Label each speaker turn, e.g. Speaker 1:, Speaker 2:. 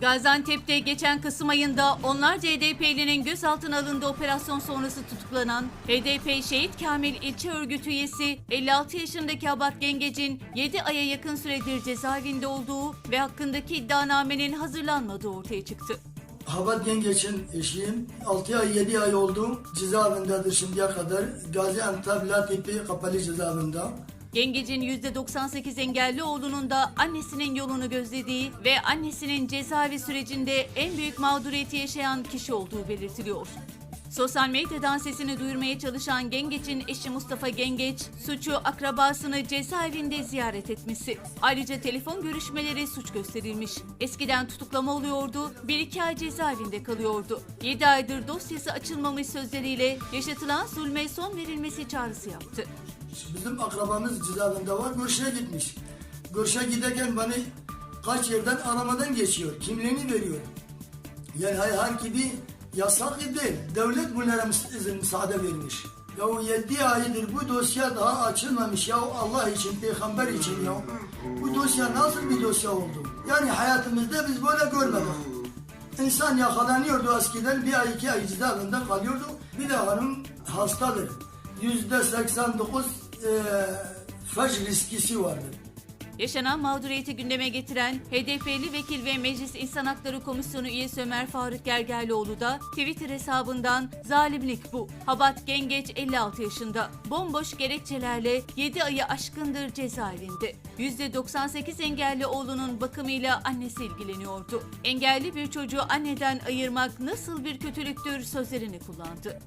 Speaker 1: Gaziantep'te geçen Kasım ayında onlarca HDP'linin gözaltına alındığı operasyon sonrası tutuklanan HDP Şehit Kamil İlçe Örgütü üyesi 56 yaşındaki Abat Gengec'in 7 aya yakın süredir cezaevinde olduğu ve hakkındaki iddianamenin hazırlanmadığı ortaya çıktı.
Speaker 2: Havat Yengeç'in eşiyim. 6 ay 7 ay oldu. Cezaevindedir şimdiye kadar. Gaziantep Latipi kapalı cezaevinde.
Speaker 1: Gengec'in %98 engelli oğlunun da annesinin yolunu gözlediği ve annesinin cezaevi sürecinde en büyük mağduriyeti yaşayan kişi olduğu belirtiliyor. Sosyal medyadan sesini duyurmaya çalışan Gengeç'in eşi Mustafa Gengeç, suçu akrabasını cezaevinde ziyaret etmesi. Ayrıca telefon görüşmeleri suç gösterilmiş. Eskiden tutuklama oluyordu, 1-2 ay cezaevinde kalıyordu. 7 aydır dosyası açılmamış sözleriyle yaşatılan zulme son verilmesi çağrısı yaptı.
Speaker 2: Bizim akrabamız cezaevinde var. Görüşe gitmiş. Görüşe giderken beni kaç yerden aramadan geçiyor. Kimliğini veriyor. Yani herhangi bir yasak değil. Devlet bunlara izin müsaade vermiş. Ya o 7 aydır bu dosya daha açılmamış ya Allah için, peygamber için ya. Bu dosya nasıl bir dosya oldu? Yani hayatımızda biz böyle görmedik. İnsan yakalanıyordu eskiden bir ay iki ay cezaevinde kalıyordu. Bir de hanım hastadır. Yüzde 89 eee felç riskisi vardır.
Speaker 1: Yaşanan mağduriyeti gündeme getiren HDP'li vekil ve Meclis İnsan Hakları Komisyonu üyesi Ömer Faruk Gergerlioğlu da Twitter hesabından zalimlik bu. Habat Gengeç 56 yaşında. Bomboş gerekçelerle 7 ayı aşkındır cezaevinde. %98 engelli oğlunun bakımıyla annesi ilgileniyordu. Engelli bir çocuğu anneden ayırmak nasıl bir kötülüktür sözlerini kullandı.